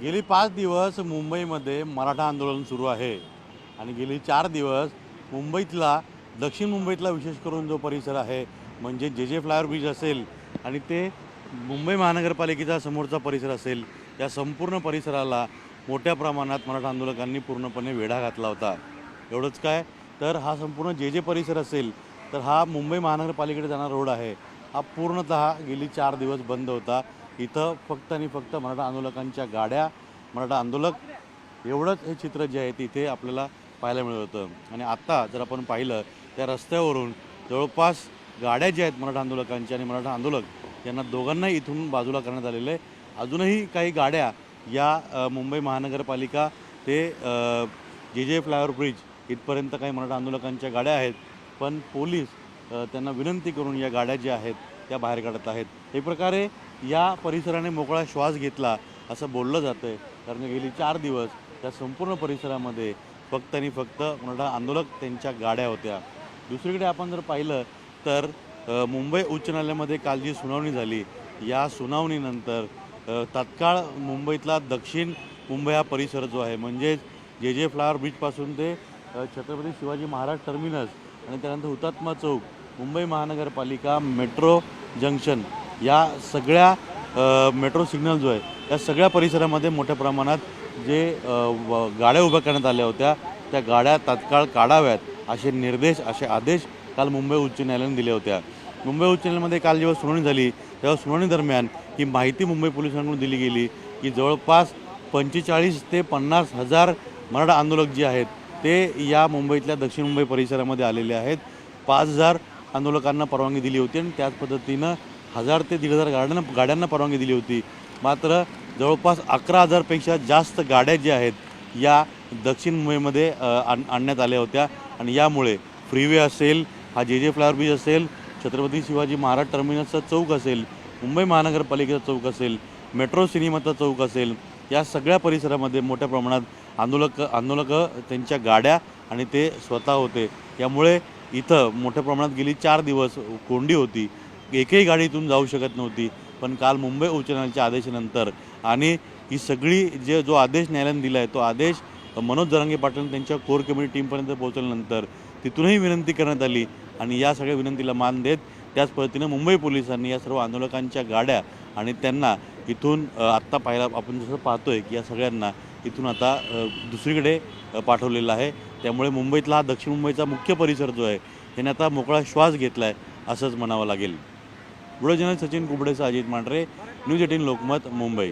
गेली पाच दिवस मुंबईमध्ये मराठा आंदोलन सुरू आहे. आणि गेली चार दिवस मुंबईतला दक्षिण मुंबईतला विशेष करून जो परिसर आहे म्हणजे जे जे फ्लायर ब्रिज असेल आणि ते मुंबई महानगरपालिकेचा समोरचा परिसर असेल या संपूर्ण परिसराला मोठ्या प्रमाणात मराठा आंदोलकांनी पूर्णपणे वेढा घातला होता. एवढंच काय? तर हा संपूर्ण जे जे परिसर असेल तर हा मुंबई महानगरपालिकेकडे जाणारा रोड आहे. हा पूर्णतः गेली चार दिवस बंद होता. इथं फक्त आणि फक्त मराठा आंदोलकांच्या गाड्या मराठा आंदोलक एवढंच हे चित्र जे आहे तिथे आपल्याला पाहायला मिळत होतं. आणि आत्ता जर आपण पाहिलं त्या रस्त्यावरून जवळपास गाड्या ज्या आहेत मराठा आंदोलकांच्या आणि मराठा आंदोलक यांना दोघांनाही इथून बाजूला करण्यात आलेलं आहे. अजूनही काही गाड्या या मुंबई महानगरपालिका ते जे जे फ्लायओव्हर ब्रिज इथपर्यंत काही मराठा आंदोलकांच्या गाड्या आहेत पण पोलीस त्यांना विनंती करून या गाड्या ज्या आहेत त्या बाहेर काढत आहेत. एक प्रकारे या परिसराने मोकळा श्वास घेतला असं बोललं जातं आहे कारण गेली चार दिवस त्या संपूर्ण परिसरामध्ये फक्त आणि फक्त मराठा आंदोलक त्यांच्या गाड्या होत्या. दुसरीकडे आपण जर पाहिलं तर मुंबई उच्च न्यायालयामध्ये काल जी सुनावणी झाली या सुनावणीनंतर तत्काळ तात्काळ मुंबईतला दक्षिण मुंबई हा परिसर जो आहे म्हणजेच जे जे फ्लावर ब्रिजपासून ते छत्रपती शिवाजी महाराज टर्मिनस आणि त्यानंतर हुतात्मा चौक मुंबई महानगरपालिका मेट्रो जंक्शन या सगळ्या मेट्रो सिग्नल जो आहे या सगळ्या परिसरामध्ये मोठ्या प्रमाणात जे गाड्या उभ्या करण्यात आल्या होत्या त्या गाड्या तात्काळ काढाव्यात असे निर्देश असे आदेश काल मुंबई उच्च न्यायालयाने दिले होत्या. मुंबई उच्च न्यायालयामध्ये काल जेव्हा सुनावणी झाली तेव्हा सुनावणी दरम्यान ही माहिती मुंबई पोलिसांकडून दिली गेली की जवळपास पंचेचाळीस ते पन्नास हजार मराठा आंदोलक जे आहेत ते या मुंबईतल्या दक्षिण मुंबई परिसरामध्ये आलेले आहेत. पाच हजार आंदोलकांना परवानगी दिली होती आणि त्याच पद्धतीनं हजार ते दीड हजार गाड्यांना गाड्यांना परवानगी दिली होती. मात्र जवळपास अकरा हजारपेक्षा जास्त गाड्या ज्या आहेत या दक्षिण मुंबईमध्ये आण आणण्यात आल्या होत्या. आणि यामुळे फ्रीवे असेल हा जे जे फ्लावर ब्रिज असेल छत्रपती शिवाजी महाराज टर्मिनसचा चौक असेल मुंबई महानगरपालिकेचा चौक असेल मेट्रो सिनेमाचा चौक असेल या सगळ्या परिसरामध्ये मोठ्या प्रमाणात आंदोलक आंदोलक त्यांच्या गाड्या आणि ते स्वतः होते. यामुळे इथं मोठ्या प्रमाणात गेली चार दिवस कोंडी होती. एकही गाडी इथून जाऊ शकत नव्हती. पण काल मुंबई उच्च न्यायालयाच्या आदेशानंतर आणि ही सगळी जे जो आदेश न्यायालयाने दिला आहे तो आदेश मनोज जरांगे पाटील त्यांच्या कोर कमिटी टीमपर्यंत पोहोचल्यानंतर तिथूनही विनंती करण्यात आली आणि या सगळ्या विनंतीला मान देत त्याच पद्धतीनं मुंबई पोलिसांनी या सर्व आंदोलकांच्या गाड्या आणि त्यांना इथून आत्ता पाहायला आपण जसं पाहतोय की या सगळ्यांना इथून आता दुसरीकडे पाठवलेला आहे. त्यामुळे मुंबईतला हा दक्षिण मुंबईचा मुख्य परिसर जो आहे त्याने आता मोकळा श्वास घेतला आहे असंच म्हणावं लागेल. व्हिडिओ जर्नलिस्ट सचिन कुबडेसह अजित मांढरे न्यूज एटीन लोकमत मुंबई.